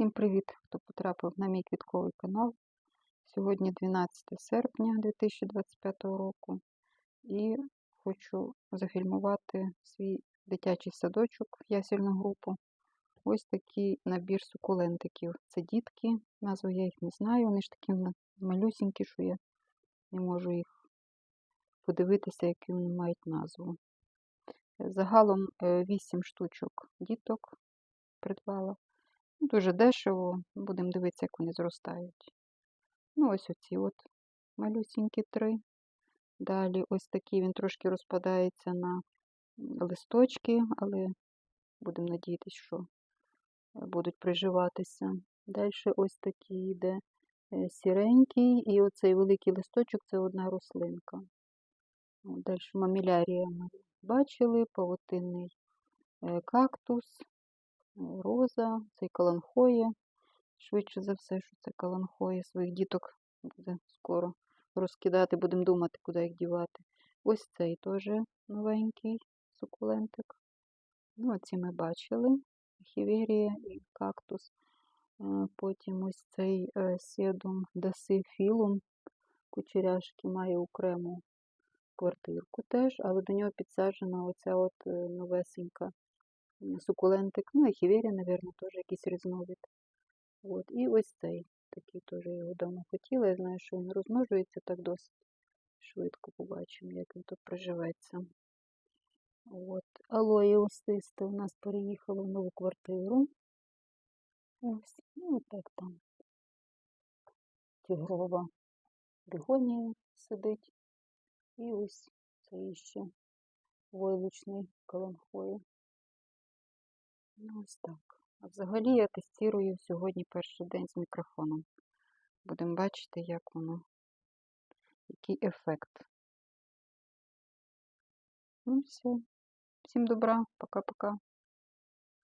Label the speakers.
Speaker 1: Всім привіт, хто потрапив на мій квітковий канал. Сьогодні 12 серпня 2025 року і хочу зафільмувати свій дитячий садочок в ясельну групу. Ось такий набір сукулентиків. Це дітки, назву я їх не знаю, вони ж такі малюсінькі, що я не можу їх подивитися, які вони мають назву. Загалом 8 штучок діток придбала. Дуже дешево, будемо дивитися, як вони зростають. Ну, ось оці от малюсінькі три. Далі ось такий він трошки розпадається на листочки, але будемо надіятися, що будуть приживатися. Далі ось такий йде сіренький, і оцей великий листочок це одна рослинка. Далі мамілярія ми бачили, павутинний кактус, роза, цей каланхоє. Швидше за все, що це каланхоє. Своїх діток буде скоро розкидати, будемо думати, куди їх дівати. Ось цей теж новенький сукулентик. Ну, оці ми бачили. Хіверія і кактус. Потім ось цей седум дасифілум кучеряшки має окрему квартирку теж, але до нього підсаджена оця от новесенька сукулентик. Ну і хіверія, мабуть, теж якийсь різновид. От. І ось цей такий теж я його давно хотіла. Я знаю, що він розмножується так досить швидко побачимо, як він тут приживеться. От. Алоє остисте у нас переїхало в нову квартиру. Ось, ну так там тігрова бігонія сидить. І ось це ще войлочний каланхоє. Ну, ось так. А взагалі я тестірую сьогодні перший день з мікрофоном. Будемо бачити, як воно, який ефект. Ну, все. Всім добра, пока-пока.